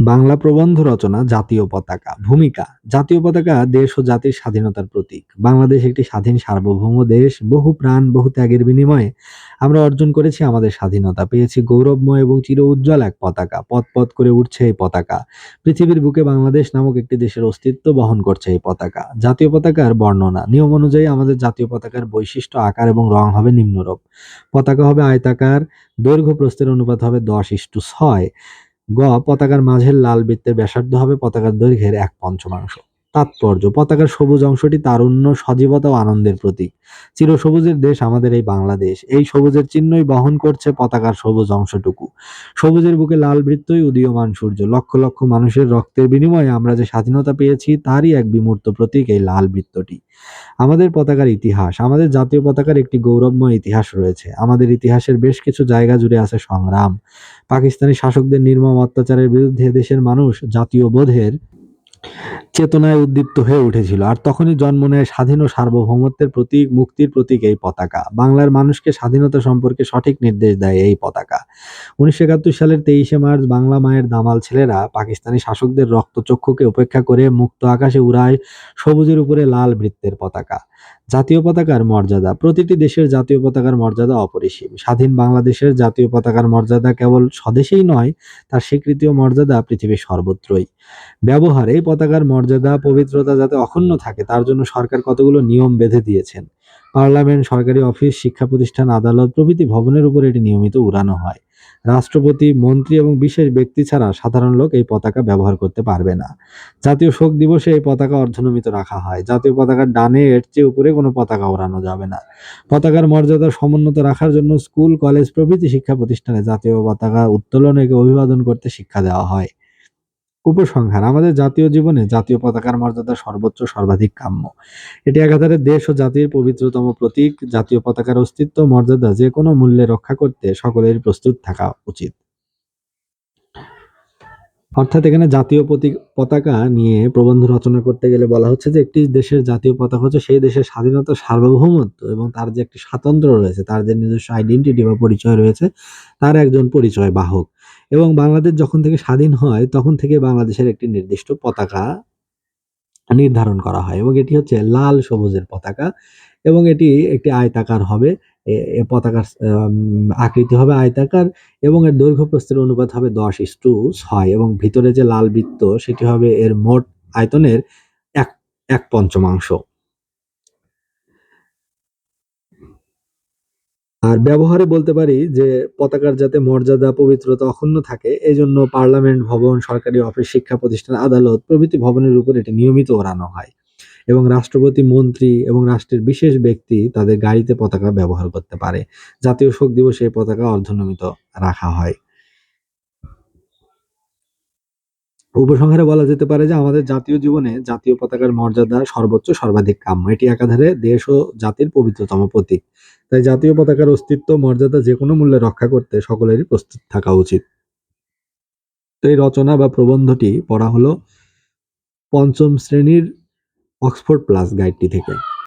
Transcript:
বাংলা প্রবন্ধ রচনা, জাতীয় পতাকা, ভূমিকা। জাতীয় পতাকা দেশ ও জাতির স্বাধীনতার প্রতীক। বাংলাদেশ একটি স্বাধীন সার্বভৌম দেশ, বহু প্রাণ, বহু ত্যাগের বিনিময়ে আমরা অর্জন করেছি আমাদের স্বাধীনতা। পেয়েছি গৌরবময় এবং চির উজ্জ্বল এক পতাকা। পথ পথ করে উঠছে এই পতাকা। পৃথিবীর বুকে বাংলাদেশ নামক একটি দেশের অস্তিত্ব বহন করছে এই পতাকা। জাতীয় পতাকার বর্ণনা। নিয়ম অনুযায়ী আমাদের জাতীয় পতাকার বৈশিষ্ট্য, আকার এবং রং হবে নিম্নরূপ। পতাকা হবে আয়তাকার, দৈর্ঘ্য প্রস্থের অনুপাত হবে দশ ইস্টু ছয়। গ পতাকার মাঝের লাল বৃত্তের ব্যাসার্ধ হবে পতাকার দৈর্ঘ্যের এক পঞ্চমাংশ। তাৎপর্য। পতাকার সবুজ অংশটি তারুণ্য, সজীবতা ও আনন্দের প্রতীক। চিরসবুজের দেশ আমাদের এই বাংলাদেশ। এই সবুজের চিহ্নই বহন করছে পতাকার সবুজ অংশটুকু। সবুজের বুকে লাল বৃত্তই উদীয়মান সূর্য। লক্ষ লক্ষ মানুষের রক্তের বিনিময়ে আমরা যে স্বাধীনতা পেয়েছি, তারই এক বিমূর্ত প্রতীক এই লাল বৃত্তটি। আমাদের পতাকার ইতিহাস, আমাদের জাতীয় পতাকার একটি গৌরবময় ইতিহাস রয়েছে। আমাদের ইতিহাসের বেশ কিছু জায়গা জুড়ে আছে সংগ্রাম। পাকিস্তানি শাসকদের নির্মম অত্যাচারের বিরুদ্ধে দেশের মানুষ জাতীয় বোধের চেতনায় উদ্দীপ্ত হয়ে উঠেছিল। আর তখনই জন্ম নেয় স্বাধীন ও সার্বভৌমত্বের প্রতীক, মুক্তির প্রতীক এই পতাকা। বাংলার মানুষকে স্বাধীনতা সম্পর্কে সঠিক নির্দেশ দেয় এই পতাকা। উনিশশো একাত্তর সালের তেইশে মার্চ বাংলা মায়ের দামাল ছেলেরা পাকিস্তানি শাসকদের রক্তচক্ষুকে উপেক্ষা করে মুক্ত আকাশে উড়ায় সবুজের উপরে লাল বৃত্তের পতাকা। জাতীয় পতাকার মর্যাদা। প্রতিটি দেশের জাতীয় পতাকার মর্যাদা অপরিসীম। স্বাধীন বাংলাদেশের জাতীয় পতাকার মর্যাদা কেবল স্বদেশেই নয়, তার স্বীকৃতি ও মর্যাদা পৃথিবীর সর্বত্রই। ব্যবহার। এই পতাকার মর্যাদা, পবিত্রতা যাতে অক্ষুণ্ণ থাকে, তার জন্য সরকার কতগুলো নিয়ম বেঁধে দিয়েছেন। পার্লামেন্ট, সরকারি অফিস, শিক্ষা প্রতিষ্ঠান, আদালত, প্রভৃতি ভবনের উপর এটি নিয়মিত উড়ানো হয়। রাষ্ট্রপতি, মন্ত্রী এবং বিশেষ ব্যক্তি ছাড়া সাধারণ লোক এই পতাকা ব্যবহার করতে পারবে না। জাতীয় শোক দিবসে এই পতাকা অর্ধনমিত রাখা হয়। জাতীয় পতাকার ডানে এর চেয়ে উপরে কোনো পতাকা ওড়ানো যাবে না। পতাকার মর্যাদা সমুন্নত রাখার জন্য স্কুল, কলেজ, প্রভৃতি শিক্ষা প্রতিষ্ঠানে জাতীয় পতাকা উত্তোলন একে অভিবাদন করতে শিক্ষা দেওয়া হয়। উপসংহার। আমাদের জাতীয় জীবনে জাতীয় পতাকার মর্যাদা সর্বোচ্চ, সর্বাধিক কাম্য। এটি একাধারে দেশ ও জাতির পবিত্রতম প্রতীক। জাতীয় পতাকার অস্তিত্ব, মর্যাদা যে কোনো মূল্যে রক্ষা করতে সকলের প্রস্তুত থাকা উচিত। অর্থাৎ এখানে জাতীয় পতাকা নিয়ে প্রবন্ধ রচনা করতে গেলে বলা হচ্ছে যে একটি দেশের জাতীয় পতাকা হচ্ছে সেই দেশের স্বাধীনতা, সার্বভৌমত্ব এবং তার যে একটি স্বাতন্ত্র্য রয়েছে, তার যে নিজস্ব আইডেন্টিটি বা পরিচয় রয়েছে, তার একজন পরিচয় বাহক। এবং বাংলাদেশ যখন থেকে স্বাধীন হয়, তখন থেকে বাংলাদেশের একটি নির্দিষ্ট পতাকা নির্ধারণ করা হয় এবং এটি হচ্ছে লাল সবুজের পতাকা এবং এটি একটি আয়তাকার হবে। এ- পতাকার আকৃতি হবে আয়তাকার এবং এর দৈর্ঘ্য প্রস্থের অনুপাত হবে দশ ইস্টু ছয় এবং ভিতরে যে লাল বৃত্ত, সেটি হবে এর মোট আয়তনের এক এক পঞ্চমাংশ। আর ব্যবহারে বলতে পারি যে পতাকার যাতে মর্যাদা, পবিত্রতা অক্ষুণ্ণ থাকে এই জন্য পার্লামেন্ট ভবন, সরকারি অফিস, শিক্ষা প্রতিষ্ঠান, আদালত, প্রভৃতি ভবনের উপর এটি নিয়মিত ওড়ানো হয়। এবং রাষ্ট্রপতি, মন্ত্রী এবং রাষ্ট্রের বিশেষ ব্যক্তি তাদের গাড়িতে পতাকা ব্যবহার করতে পারে। জাতীয় শোক দিবসে পতাকা অর্ধনমিত রাখা হয়। উপসংহারে বলা যেতে পারে যে আমাদের জাতীয় জীবনে জাতীয় পতাকার মর্যাদা সর্বোচ্চ, সর্বাধিক কাম্য। এটি একাধারে দেশ ও জাতির পবিত্রতম প্রতীক। তাই জাতীয় পতাকার অস্তিত্ব, মর্যাদা যে কোনো মূল্যে রক্ষা করতে সকলেরই প্রস্তুত থাকা উচিত। তো এই রচনা বা প্রবন্ধটি পড়া হলো পঞ্চম শ্রেণির অক্সফোর্ড প্লাস গাইডটি থেকে।